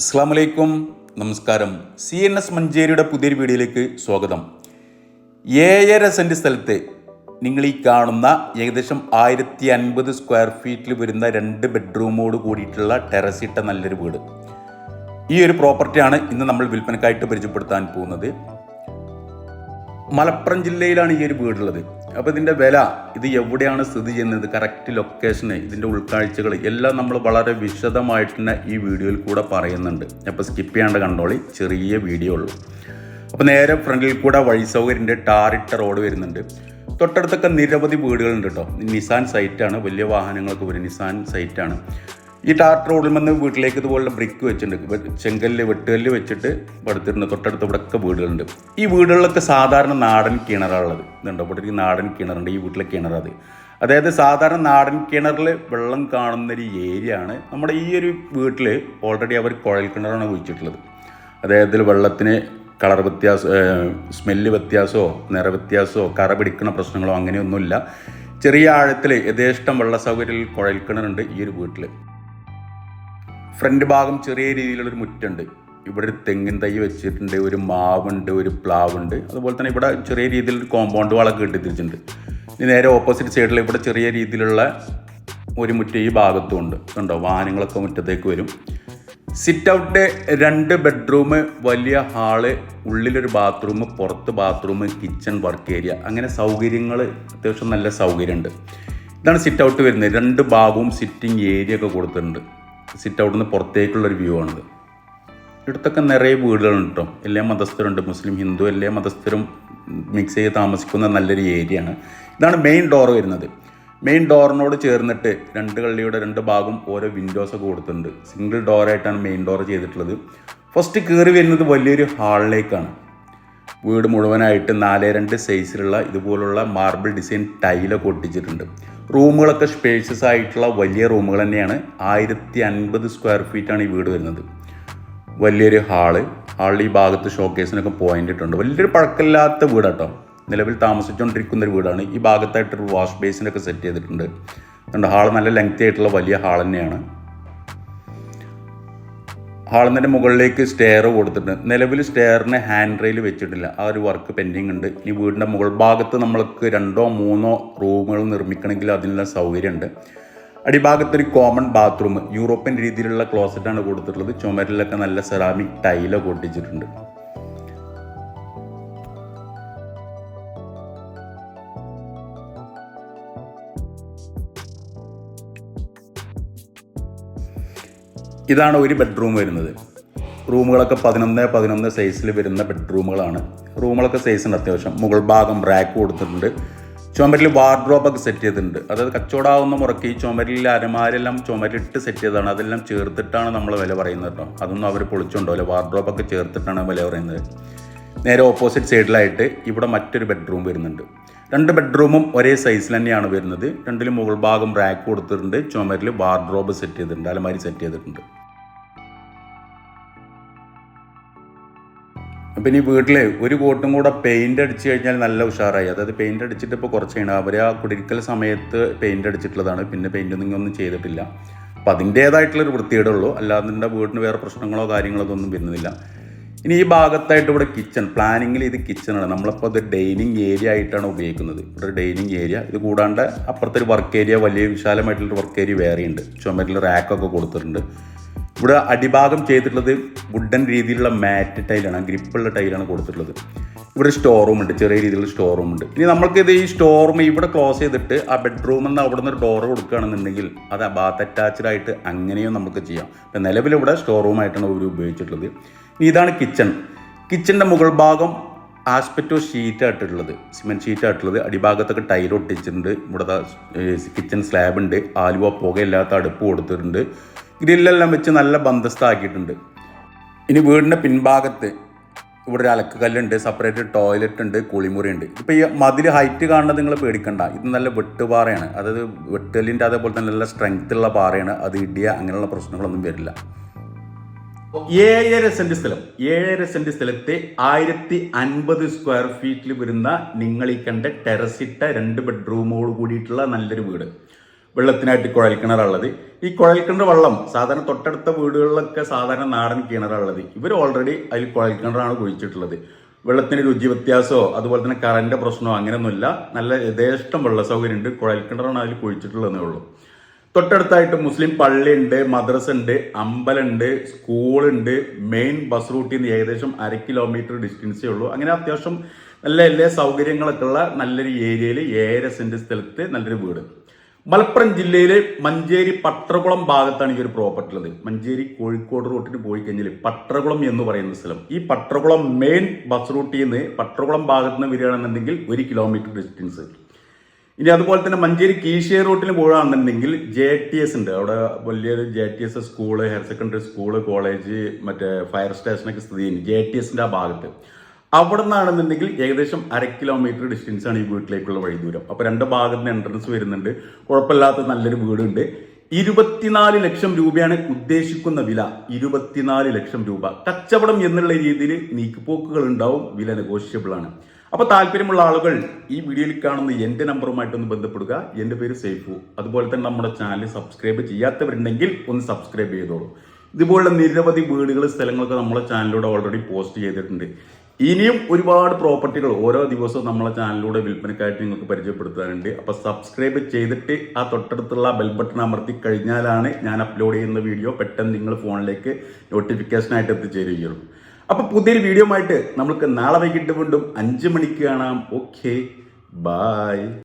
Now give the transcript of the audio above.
അസ്സാം വലൈക്കും നമസ്കാരം. സി എൻ എസ് മഞ്ചേരിയുടെ പുതിയൊരു വീഡിയോയിലേക്ക് സ്വാഗതം. ഏഴര സെന്റ് സ്ഥലത്ത് നിങ്ങൾ ഈ കാണുന്ന ഏകദേശം ആയിരത്തി അൻപത് സ്ക്വയർ ഫീറ്റിൽ വരുന്ന രണ്ട് ബെഡ്റൂമോട് കൂടിയിട്ടുള്ള ടെറസിട്ട നല്ലൊരു വീട്. ഈ ഒരു പ്രോപ്പർട്ടിയാണ് ഇന്ന് നമ്മൾ വിൽപ്പനക്കായിട്ട് പരിചയപ്പെടുത്താൻ പോകുന്നത്. മലപ്പുറം ജില്ലയിലാണ് ഈ ഒരു വീടുള്ളത്. അപ്പോൾ ഇതിന്റെ വില ഇത് എവിടെയാണ് സ്ഥിതി ചെയ്യുന്നത്? കറക്റ്റ് ലൊക്കേഷന് ഇതിന്റെ ഉൾക്കാഴ്ചകൾ എല്ലാം നമ്മൾ വളരെ വിശദമായിട്ട് തന്നെ ഈ വീഡിയോയിൽ കൂടെ പറയുന്നുണ്ട്. അപ്പോൾ സ്കിപ്പ് ചെയ്യാണ്ട് കണ്ടോളി ചെറിയ വീഡിയോ ഉള്ളൂ. അപ്പോൾ നേരെ ഫ്രണ്ടിൽ കൂടെ വഴി സൗകര്യന്റെ ടാറിട്ട റോഡ് വരുന്നുണ്ട്. തൊട്ടടുത്തൊക്കെ നിരവധി വീടുകളുണ്ട് കേട്ടോ. നിസാൻ സൈറ്റാണ് വലിയ വാഹനങ്ങൾക്ക് ഒരു നിസാൻ സൈറ്റാണ് ഈ ടാർട്ട് റോഡിൽ നിന്ന് വീട്ടിലേക്ക് ഇതുപോലെ ബ്രിക്ക് വെച്ചിട്ടുണ്ട്. ചെങ്കല്ല് വെട്ടുകല്ല് വെച്ചിട്ട് പടുത്തിട്ടുണ്ട് തൊട്ടടുത്ത് ഇവിടെയൊക്കെ വീടുകളുണ്ട്. ഈ വീടുകളിലൊക്കെ സാധാരണ നാടൻ കിണറാണുള്ളത് ഇതുണ്ടോ? ഇവിടെ ഒരു നാടൻ കിണറുണ്ട്. ഈ വീട്ടിലെ കിണറത് അതായത് സാധാരണ നാടൻ കിണറിൽ വെള്ളം കാണുന്ന ഒരു ഏരിയ ആണ്. നമ്മുടെ ഈ ഒരു വീട്ടിൽ ഓൾറെഡി അവർ കുഴൽ കിണറാണ് കുഴിച്ചിട്ടുള്ളത്. അതായത് വെള്ളത്തിന് കളർ വ്യത്യാസം സ്മെല്ല് വ്യത്യാസമോ നിറ വ്യത്യാസമോ കറ പിടിക്കുന്ന പ്രശ്നങ്ങളോ അങ്ങനെയൊന്നുമില്ല. ചെറിയ ആഴത്തിൽ യഥേഷ്ടം വെള്ള സൗകര്യത്തിൽ കുഴൽ കിണറുണ്ട് ഈ ഒരു വീട്ടിൽ ഫ്രണ്ട് ഭാഗം ചെറിയ രീതിയിലുള്ളൊരു മുറ്റുണ്ട്. ഇവിടെ ഒരു തെങ്ങിൻ തൈ വെച്ചിട്ടുണ്ട് ഒരു മാവുണ്ട് ഒരു പ്ലാവുണ്ട്. അതുപോലെ തന്നെ ഇവിടെ ചെറിയ രീതിയിൽ ഒരു കോമ്പൗണ്ട് വളമൊക്കെ കെട്ടിത്തിരിച്ചിട്ടുണ്ട് ഇനി നേരെ ഓപ്പോസിറ്റ് സൈഡിൽ ഇവിടെ ചെറിയ രീതിയിലുള്ള ഒരു മുറ്റം ഈ ഭാഗത്തും ഉണ്ട്. കണ്ടോ? വാഹനങ്ങളൊക്കെ മുറ്റത്തേക്ക് വരും. സിറ്റ് ഔട്ട് രണ്ട് ബെഡ്റൂം വലിയ ഹാൾ ഉള്ളിലൊരു ബാത്റൂം പുറത്ത് ബാത്റൂം കിച്ചൺ വർക്ക് ഏരിയ അങ്ങനെ സൗകര്യങ്ങൾ അത്യാവശ്യം നല്ല സൗകര്യമുണ്ട്. ഇതാണ് സിറ്റ് ഔട്ട് വരുന്നത്. രണ്ട് ഭാഗവും സിറ്റിംഗ് ഏരിയ ഒക്കെ കൊടുത്തിട്ടുണ്ട്. സിറ്റ് ഔട്ടിൽ നിന്ന് പുറത്തേക്കുള്ള ഒരു വ്യൂ ആണിത്. ഇവിടുത്തൊക്കെ നിറയെ വീടുകളുണ്ട് കേട്ടോ എല്ലാ മതസ്ഥരുണ്ട്. മുസ്ലിം ഹിന്ദു എല്ലാ മതസ്ഥരും മിക്സ് ചെയ്ത് താമസിക്കുന്ന നല്ലൊരു ഏരിയ ആണ്. ഇതാണ് മെയിൻ ഡോർ വരുന്നത്. മെയിൻ ഡോറിനോട് ചേർന്നിട്ട് രണ്ട് കള്ളിയുടെ രണ്ട് ഭാഗം ഓരോ വിൻഡോസ് ഒക്കെ കൊടുത്തിട്ടുണ്ട്. സിംഗിൾ ഡോറായിട്ടാണ് മെയിൻ ഡോർ ചെയ്തിട്ടുള്ളത്. ഫസ്റ്റ് കയറി വരുന്നത് വലിയൊരു ഹാളിലേക്കാണ് വീട് മുഴുവനായിട്ട് നാല് രണ്ട് സൈസിലുള്ള ഇതുപോലുള്ള മാർബിൾ ഡിസൈൻ ടൈലൊക്കെ ഒട്ടിച്ചിട്ടുണ്ട്. റൂമുകളൊക്കെ സ്പേഷ്യസ് ആയിട്ടുള്ള വലിയ റൂമുകൾ തന്നെയാണ്. ആയിരത്തി അൻപത് സ്ക്വയർ ഫീറ്റാണ് ഈ വീട് വരുന്നത്. വലിയൊരു ഹാൾ ഹാളിൽ ഈ ഭാഗത്ത് ഷോക്കേസിനൊക്കെ പോയിന്റ് ഇട്ടുണ്ട്. വലിയൊരു പഴക്കമില്ലാത്ത വീടാട്ടോ. നിലവിൽ താമസിച്ചുകൊണ്ടിരിക്കുന്ന ഒരു വീടാണ്. ഈ ഭാഗത്തായിട്ടൊരു വാഷ് ബേസിനൊക്കെ സെറ്റ് ചെയ്തിട്ടുണ്ട്. അതുകൊണ്ട് ഹാൾ നല്ല ലെങ്തി ആയിട്ടുള്ള വലിയ ഹാൾ തന്നെയാണ്. ഹാളിന്റെ മുകളിലേക്ക് സ്റ്റെയർ കൊടുത്തിട്ടുണ്ട്. നിലവിൽ സ്റ്റെയറിന് ഹാൻഡ് റെയിൽ വെച്ചിട്ടില്ല. ആ ഒരു വർക്ക് പെൻഡിങ് ഉണ്ട്. ഇനി വീടിന്റെ മുകൾ ഭാഗത്ത് നമ്മൾക്ക് രണ്ടോ മൂന്നോ റൂമുകൾ നിർമ്മിക്കണമെങ്കിൽ അതിനുള്ള സൗകര്യമുണ്ട്. അടിഭാഗത്തൊരു കോമൺ ബാത്റൂം യൂറോപ്യൻ രീതിയിലുള്ള ക്ലോസറ്റാണ് കൊടുത്തിട്ടുള്ളത്. ചുമരിലൊക്കെ നല്ല സെറാമിക് ടൈലൊക്കെ ഒട്ടിച്ചിട്ടുണ്ട്. ഇതാണ് ഒരു ബെഡ്റൂം വരുന്നത്. റൂമുകളൊക്കെ പതിനൊന്ന് പതിനൊന്ന് സൈസിൽ വരുന്ന ബെഡ്റൂമുകളാണ് റൂമുകളൊക്കെ സൈസ് ഉണ്ട് അത്യാവശ്യം. മുകൾ ഭാഗം റാക്ക് കൊടുത്തിട്ടുണ്ട്. ചുമരിൽ വാർഡ്രോബൊക്കെ സെറ്റ് ചെയ്തിട്ടുണ്ട്. അതായത് കച്ചവടമാവുന്ന മുറയ്ക്ക് ഈ ചുമരിൽ അരമാരെല്ലാം ചുമരിട്ട് സെറ്റ് ചെയ്തതാണ്. അതെല്ലാം ചേർത്തിട്ടാണ് നമ്മൾ വില പറയുന്നത് കേട്ടോ അതൊന്നും അവർ പൊളിച്ചുണ്ടോ അല്ലെ വാർഡ്രോബൊക്കെ ചേർത്തിട്ടാണ് വില പറയുന്നത്. നേരെ ഓപ്പോസിറ്റ് സൈഡിലായിട്ട് ഇവിടെ മറ്റൊരു ബെഡ്റൂം വരുന്നുണ്ട്. രണ്ട് ബെഡ്റൂമും ഒരേ സൈസിൽ തന്നെയാണ് വരുന്നത്. രണ്ടിലും മുകൾ ഭാഗം റാക്ക് കൊടുത്തിട്ടുണ്ട്. ചുമരിൽ വാർഡ്രോബ് സെറ്റ് ചെയ്തിട്ടുണ്ട്. അലമാരി സെറ്റ് ചെയ്തിട്ടുണ്ട്. അപ്പം ഇനി വീട്ടിൽ ഒരു കോട്ടും കൂടെ പെയിന്റ് അടിച്ച് കഴിഞ്ഞാൽ നല്ല ഉഷാറായി. അതായത് പെയിന്റ് അടിച്ചിട്ട് ഇപ്പോൾ കുറച്ചാണ് അവർ ആ കുടിരിക്കൽ സമയത്ത് പെയിന്റ് അടിച്ചിട്ടുള്ളതാണ്. പിന്നെ പെയിന്റ് ഒന്നും ഒന്നും ചെയ്തിട്ടില്ല. അപ്പം അതിന്റേതായിട്ടുള്ളൊരു വൃത്തിയേടുള്ളൂ അല്ലാതെ വീടിന് വേറെ പ്രശ്നങ്ങളോ കാര്യങ്ങളോ ഒന്നും വരുന്നില്ല. ഇനി ഈ ഭാഗത്തായിട്ട് ഇവിടെ കിച്ചൺ പ്ലാനിങ്ങിൽ ഇത് കിച്ചണാണ് നമ്മളിപ്പോൾ ഇത് ഡൈനിങ് ഏരിയ ആയിട്ടാണ് ഉപയോഗിക്കുന്നത്. ഇവിടെ ഡൈനിങ് ഏരിയ ഇത് കൂടാണ്ട് അപ്പുറത്തൊരു വർക്ക് ഏരിയ വലിയ വിശാലമായിട്ടുള്ള വർക്ക് ഏരിയ വേറെ ഉണ്ട്. ചുമരിൽ റാക്കൊക്കെ കൊടുത്തിട്ടുണ്ട്. ഇവിടെ അടിഭാഗം ചെയ്തിട്ടുള്ളത് വുഡൻ രീതിയിലുള്ള മാറ്റ് ടൈലാണ് ഗ്രിപ്പുള്ള ടൈലാണ് കൊടുത്തിട്ടുള്ളത്. ഇവിടെ സ്റ്റോർ റൂം ഉണ്ട് ചെറിയ രീതിയിലുള്ള സ്റ്റോർ റൂം ഉണ്ട്. ഇനി നമ്മൾക്കിത് ഈ സ്റ്റോർ റൂം ഇവിടെ ക്ലോസ് ചെയ്തിട്ട് ആ ബെഡ്റൂമിൽ നിന്ന് അവിടെ നിന്ന് ഒരു ഡോർ കൊടുക്കുകയാണെന്നുണ്ടെങ്കിൽ അത് ബാത്ത് അറ്റാച്ച്ഡ് ആയിട്ട് അങ്ങനെയും നമുക്ക് ചെയ്യാം. ഇപ്പം നിലവിൽ ഇവിടെ സ്റ്റോർ റൂമായിട്ടാണ് ഇവർ ഉപയോഗിച്ചിട്ടുള്ളത്. ഇതാണ് കിച്ചൺ. കിച്ചണിന്റെ മുകൾ ഭാഗം ആസ്പെറ്റോ ഷീറ്റ് ആയിട്ടുള്ളത് സിമെന്റ് ഷീറ്റ് ആയിട്ടുള്ളത്. അടിഭാഗത്തൊക്കെ ടൈൽ ഒട്ടിച്ചിട്ടുണ്ട്. ഇവിടെ കിച്ചൺ സ്ലാബ് ഉണ്ട്. ആലുവ പുകയില്ലാത്ത അടുപ്പ് കൊടുത്തിട്ടുണ്ട്. ഗ്രില്ലെല്ലാം വെച്ച് നല്ല ബന്ധസ്ഥാക്കിയിട്ടുണ്ട് ഇനി വീടിന്റെ പിൻഭാഗത്ത് ഇവിടെ ഒരു അലക്ക് കല്ലുണ്ട് സെപ്പറേറ്റ് ടോയ്ലറ്റ് ഉണ്ട് കുളിമുറി ഉണ്ട്. ഇപ്പോൾ ഈ മതിൽ ഹൈറ്റ് കാണുന്നത് നിങ്ങൾ പേടിക്കണ്ട. ഇത് നല്ല വെട്ടുപാറയാണ്. അതായത് വെട്ടുകല്ലിന്റെ അതേപോലെ തന്നെ നല്ല സ്ട്രെങ്ത് ഉള്ള പാറയാണ്. അത് ഇടിയ അങ്ങനെയുള്ള പ്രശ്നങ്ങളൊന്നും വരില്ല. ഏഴര സെന്റ് സ്ഥലം. ഏഴര സെന്റ് സ്ഥലത്തെ ആയിരത്തി അൻപത് സ്ക്വയർ ഫീറ്റിൽ വരുന്ന നിങ്ങൾ ഈ കണ്ട ടെറസിട്ട രണ്ട് ബെഡ്റൂമോട് കൂടിയിട്ടുള്ള നല്ലൊരു വീട്. വെള്ളത്തിനായിട്ട് കുഴൽ കിണറുള്ളത്. ഈ കുഴൽ കിണർ വെള്ളം സാധാരണ തൊട്ടടുത്ത വീടുകളിലൊക്കെ സാധാരണ നാടൻ കിണറുള്ളത്. ഇവർ ഓൾറെഡി അതിൽ കുഴൽ കിണറാണ് കുഴിച്ചിട്ടുള്ളത്. വെള്ളത്തിന് രുചി വ്യത്യാസമോ അതുപോലെ തന്നെ കറണ്ട് പ്രശ്നമോ അങ്ങനെയൊന്നുമില്ല. നല്ല യഥേഷ്ടം വെള്ള സൗകര്യമുണ്ട് കുഴൽ കിണറാണ് അതിൽ കുഴിച്ചിട്ടുള്ളതെന്നേ ഉള്ളൂ. തൊട്ടടുത്തായിട്ട് മുസ്ലിം പള്ളിയുണ്ട് മദ്രസ ഉണ്ട് അമ്പലമുണ്ട് സ്കൂളുണ്ട്. മെയിൻ ബസ് റൂട്ടിൽ നിന്ന് ഏകദേശം അര കിലോമീറ്റർ ഡിസ്റ്റൻസേ ഉള്ളൂ. അങ്ങനെ അത്യാവശ്യം നല്ല എല്ലാ സൗകര്യങ്ങളൊക്കെ ഉള്ള നല്ലൊരു ഏരിയയിൽ ഏഴര സെന്റ് സ്ഥലത്ത് നല്ലൊരു വീട്. മലപ്പുറം ജില്ലയിലെ മഞ്ചേരി പട്രകുളം ഭാഗത്താണ് ഈ ഒരു പ്രോപ്പർട്ടി ഉള്ളത്. മഞ്ചേരി കോഴിക്കോട് റൂട്ടിന് പോയി കഴിഞ്ഞാൽ പട്രകുളം എന്ന് പറയുന്ന സ്ഥലം. ഈ പട്രകുളം മെയിൻ ബസ് റൂട്ടിൽ നിന്ന് പട്രകുളം ഭാഗത്ത് നിന്ന് വരികയാണെന്നുണ്ടെങ്കിൽ ഒരു കിലോമീറ്റർ ഡിസ്റ്റൻസ് ഇനി അതുപോലെ തന്നെ മഞ്ചേരി കീശേ റോട്ടിൽ പോകുകയാണെന്നുണ്ടെങ്കിൽ ജെ ടി എസ് ഉണ്ട്. അവിടെ വലിയൊരു J T S school higher secondary school college മറ്റേ ഫയർ സ്റ്റേഷനൊക്കെ സ്ഥിതി ചെയ്യുന്നത് ജെ ടി എസിന്റെ ആ ഭാഗത്ത്. അവിടെ നിന്നാണെന്നുണ്ടെങ്കിൽ ഏകദേശം അര കിലോമീറ്റർ ഡിസ്റ്റൻസ് ആണ് ഈ വീട്ടിലേക്കുള്ള വഴി ദൂരം. അപ്പൊ രണ്ട് ഭാഗത്ത് നിന്ന് എൻട്രൻസ് വരുന്നുണ്ട്. കുഴപ്പമില്ലാത്ത നല്ലൊരു വീടുണ്ട്. ഇരുപത്തിനാല് ലക്ഷം രൂപയാണ് ഉദ്ദേശിക്കുന്ന വില. ഇരുപത്തിനാല് ലക്ഷം രൂപ. കച്ചവടം എന്നുള്ള രീതിയിൽ നീക്കുപോക്കുകൾ ഉണ്ടാവും. വില നെഗോഷ്യബിൾ ആണ്. അപ്പൊ താല്പര്യമുള്ള ആളുകൾ ഈ വീഡിയോയിൽ കാണുന്ന എന്റെ നമ്പറുമായിട്ടൊന്ന് ബന്ധപ്പെടുക. എന്റെ പേര് സേഫു അതുപോലെ തന്നെ നമ്മുടെ ചാനൽ സബ്സ്ക്രൈബ് ചെയ്യാത്തവരുണ്ടെങ്കിൽ ഒന്ന് സബ്സ്ക്രൈബ് ചെയ്തോളൂ. ഇതുപോലുള്ള നിരവധി വീടുകൾ സ്ഥലങ്ങളൊക്കെ നമ്മുടെ ചാനലിലൂടെ ഓൾറെഡി പോസ്റ്റ് ചെയ്തിട്ടുണ്ട്. ഇനിയും ഒരുപാട് പ്രോപ്പർട്ടികൾ ഓരോ ദിവസവും നമ്മളെ ചാനലിലൂടെ വിൽപ്പനക്കായിട്ട് നിങ്ങൾക്ക് പരിചയപ്പെടുത്താനുണ്ട്. അപ്പോൾ സബ്സ്ക്രൈബ് ചെയ്തിട്ട് ആ തൊട്ടടുത്തുള്ള ബെൽ ബട്ടൺ അമർത്തി കഴിഞ്ഞാലാണ് ഞാൻ അപ്ലോഡ് ചെയ്യുന്ന വീഡിയോ പെട്ടെന്ന് നിങ്ങൾ ഫോണിലേക്ക് നോട്ടിഫിക്കേഷനായിട്ട് എത്തിച്ചേരുകയുള്ളൂ. അപ്പൊ പുതിയൊരു വീഡിയോ ആയിട്ട് നമുക്ക് നാളെ വൈകിട്ട് വീണ്ടും അഞ്ച് മണിക്ക് കാണാം. Okay bye